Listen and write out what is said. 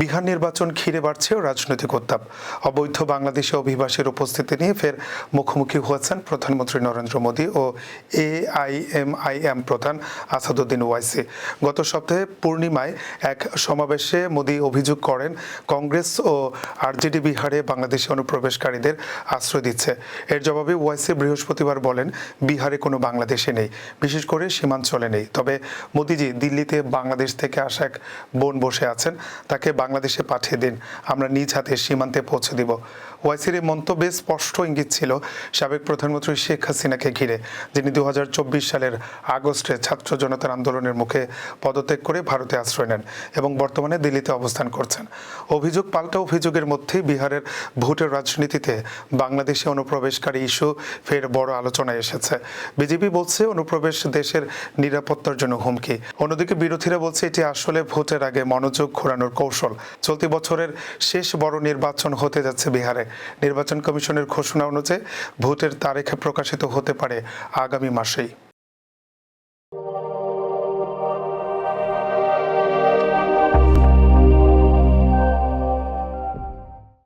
বিহার নির্বাচন ঘিরে বাড়ছে রাজনৈতিক উত্তাপ। অবৈধ বাংলাদেশে অভিবাসীর উপস্থিতি নিয়ে ফের মুখোমুখি হয়েছেন প্রধানমন্ত্রী নরেন্দ্র মোদী ও এআইএমআইএম প্রধান আসাদুদ্দিন ওয়াইসি। গত সপ্তাহে পূর্ণিমায় এক সমাবেশে মোদী অভিযোগ করেন, কংগ্রেস ও আরজেডি বিহারে বাংলাদেশি অনুপ্রবেশকারীদের আশ্রয় দিচ্ছে। এর জবাবে ওয়াইসি বৃহস্পতিবার বলেন, বিহারে কোনো বাংলাদেশে নেই। বিশেষ করে সীমাঞ্চলে নেই। তবে মোদিজি দিল্লিতে বাংলাদেশ থেকে আসা এক বোন বসে আছেন। তাকে বাংলাদেশে পাঠিয়ে দিন। আমরা নিজ হাতে সীমান্তে পৌঁছে দিব। ওয়াইসির এই মন্তব্যে স্পষ্ট ইঙ্গিত ছিল সাবেক প্রধানমন্ত্রী শেখ হাসিনাকে ঘিরে, যিনি দু হাজার চব্বিশ সালের আগস্টে ছাত্র জনতার আন্দোলনের মুখে পদত্যাগ করে ভারতে আশ্রয় নেন এবং বর্তমানে দিল্লিতে অবস্থান করছেন। অভিযোগ পাল্টা অভিযোগের মধ্যেই বিহারের ভোটের রাজনীতিতে বাংলাদেশে অনুপ্রবেশকারী ইস্যু ফের বড় আলোচনায় এসেছে। বিজেপি বলছে অনুপ্রবেশ দেশের নিরাপত্তার জন্য হুমকি। অন্যদিকে বিরোধীরা বলছে এটি আসলে ভোটের আগে মনোযোগ ঘোরানোর কৌশল। চলতি বছরের শেষ বড় নির্বাচন হতে যাচ্ছে বিহারে। নির্বাচন কমিশনের ঘোষণা অনুযায়ী ভোটের তারিখ প্রকাশিত হতে পারে আগামী মাসেই।